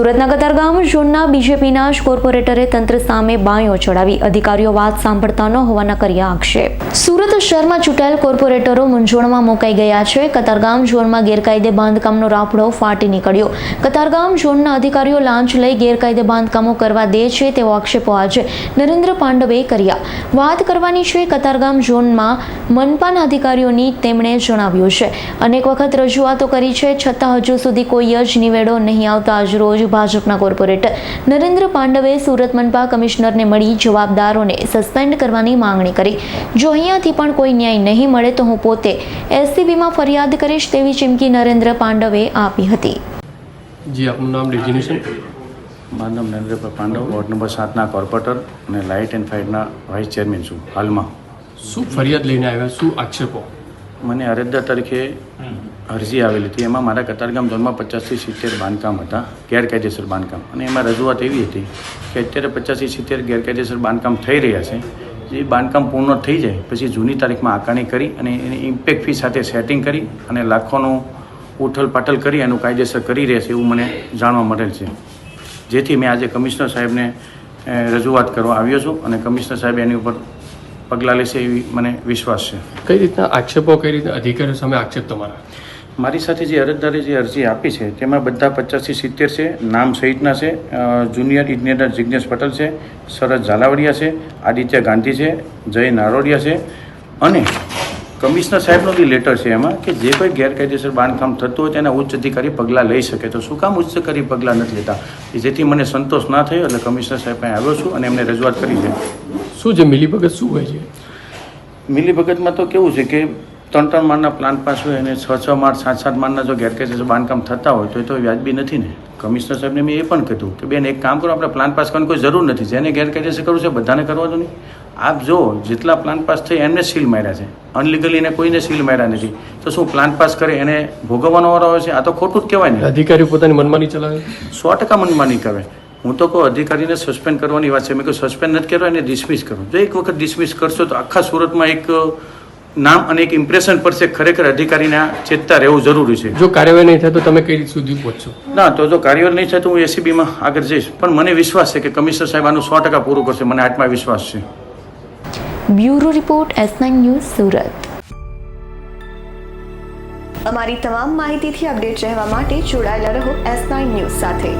સુરતના કતારગામ ઝોનના બીજેપીના જ કોર્પોરેટરે તંત્ર સામે બાંયો ચડાવી. અધિકારીઓ વાત સાંભળતા ન હોવાના કર્યા આક્ષેપ. સુરત શહેરમાં ચૂંટાયેલ કોર્પોરેટરો મૂંઝવણમાં મુકાઈ ગયા છે. કતારગામ ઝોનમાં ગેરકાયદે બાંધકામનો રાફડો ફાટી નીકળ્યો. કતારગામ ઝોનના અધિકારીઓ લાંચ લઈ ગેરકાયદે બાંધકામો કરવા દે છે તેવો આક્ષેપો આજે નરેન્દ્ર પાંડવે કર્યા. વાત કરવાની છે કતારગામ ઝોનમાં મનપાના અધિકારીઓની તેમણે જણાવ્યું છે. અનેક વખત રજૂઆતો કરી છે. છતાં હજુ સુધી કોઈ જ નિવેડો નહીં આવતા. આજ રોજ ભાજપના કોર્પોરેટર. નરેન્દ્ર પાંડવે સુરત મનપા કમિશનરને મળી જવાબદારોને સસ્પેન્ડ કરવાની માંગણી કરી. જો અહીંયાથી પણ કોઈ ન્યાય નહીં મળે તો હું પોતે એસસીબીમાં ફરિયાદ કરીશ તેવી ચીમકી નરેન્દ્ર પાંડવે આપી હતી. જી આપનું નામ ડેઝિનેશન મારું નામ નરેન્દ્રભાઈ પાંડવ વોર્ડ નંબર સાતના કોર્પોરેટર અને લાઇટ એન્ડ ફાઇટના વાઇસ ચેરમેન છું હાલમાં. શું ફરિયાદ લઈને આવ્યા? શું આક્ષેપો? મને અરજદાર તરીકે અરજી આવેલી હતી. એમાં મારા કતારગામ ઝોનમાં પચાસથી સિત્તેર બાંધકામ હતા, ગેરકાયદેસર બાંધકામ. અને એમાં રજૂઆત એવી હતી કે અત્યારે પચાસથી સિત્તેર ગેરકાયદેસર બાંધકામ થઈ રહ્યા છે. જે બાંધકામ પૂર્ણ થઈ જાય, પછી જૂની તારીખમાં આકારણી કરી અને એની ઇમ્પેક્ટ ફી સાથે સેટિંગ કરી અને લાખોનું ઉઠલ પાટલ કરી એનું કાયદેસર કરી રહેશે એવું મને જાણવા મળેલ છે. જેથી મેં આજે કમિશનર સાહેબને રજૂઆત કરવા આવ્યો છું અને કમિશનર સાહેબ એની ઉપર પગલાં લેશે એવી મને વિશ્વાસ છે. કઈ રીતના આક્ષેપો, કઈ રીતે અધિકારીઓ સામે આક્ષેપ તમારા? મારી સાથે જે અરજદારે જે અરજી આપી છે તેમાં બધા પચાસથી સિત્તેર છે નામ સહિતના છે જુનિયર ઇજનેર જિજ્ઞેશ પટેલ છે શરદ ઝાલાવડિયા છે આદિત્ય ગાંધી છે જય નારોડિયા છે અને કમિશનર સાહેબનો બી લેટર છે એમાં કે જે કોઈ ગેરકાયદેસર બાંધકામ થતું હોય તેના ઉચ્ચ અધિકારી પગલાં લઈ શકે. તો શું કામ ઉચ્ચ અધિકારી પગલાં નથી લેતા? જેથી મને સંતોષ ના થયો એટલે કમિશનર સાહેબ પાસે આવ્યો છું અને એમને રજૂઆત કરી છે. શું છે મિલીભગત શું હોય છે? મિલીભગતમાં તો કેવું છે કે ત્રણ ત્રણ માળના પ્લાન્ટ પાસે હોય અને છ છ માળ સાત સાત માળના જો ગેરકાયદેસર બાંધકામ થતા હોય તો એ તો વ્યાજબી નથી ને. કમિશનર સાહેબને મેં એ પણ કીધું કે બેન એક કામ કરો આપણે પ્લાન પાસ કરવાની કોઈ જરૂર નથી. જેને ગેરકાયદેસર કરવું છે બધાને કરવાનું નહીં. આપ જો જેટલા પ્લાન પાસ થઈ એમને સીલ માર્યા છે. અનલીગલી એને કોઈને સીલ માર્યા નથી. તો શું પ્લાન પાસ કરે એને ભોગવવાનો વારો આવે છે? આ તો ખોટું જ કહેવાય ને. અધિકારીઓ પોતાની મનમાની ચલાવે? સો ટકા મનમાની કરે હું તો કહું અધિકારીને સસ્પેન્ડ કરવાની વાત છે. મેં કહું સસ્પેન્ડ નથી કરવા એને ડિસમિસ કરો. જો એક વખત ડિસમિસ કરશો તો આખા સુરતમાં એક નામ અને એક ઇમ્પ્રેશન પડશે ખરેખર અધિકારીના ચેતતા રહેવું જરૂરી છે. જો કાર્યવાહી નહીં થાય તો તમે કઈ રીત સુધી પહોંચશો? ના તો જો કાર્યવાહી નહીં થાય તો હું એસીબીમાં આગળ જઈશ. પણ મને વિશ્વાસ છે કે કમિશનર સાહેબ આનું સો ટકા પૂરું કરશે. મને આત્મવિશ્વાસ છે. Bureau report S nine news Surat. અમારી તમામ માહિતીથી અપડેટ રહેવા માટે જોડાયેલા રહો એસ નાઇન ન્યૂઝ સાથે.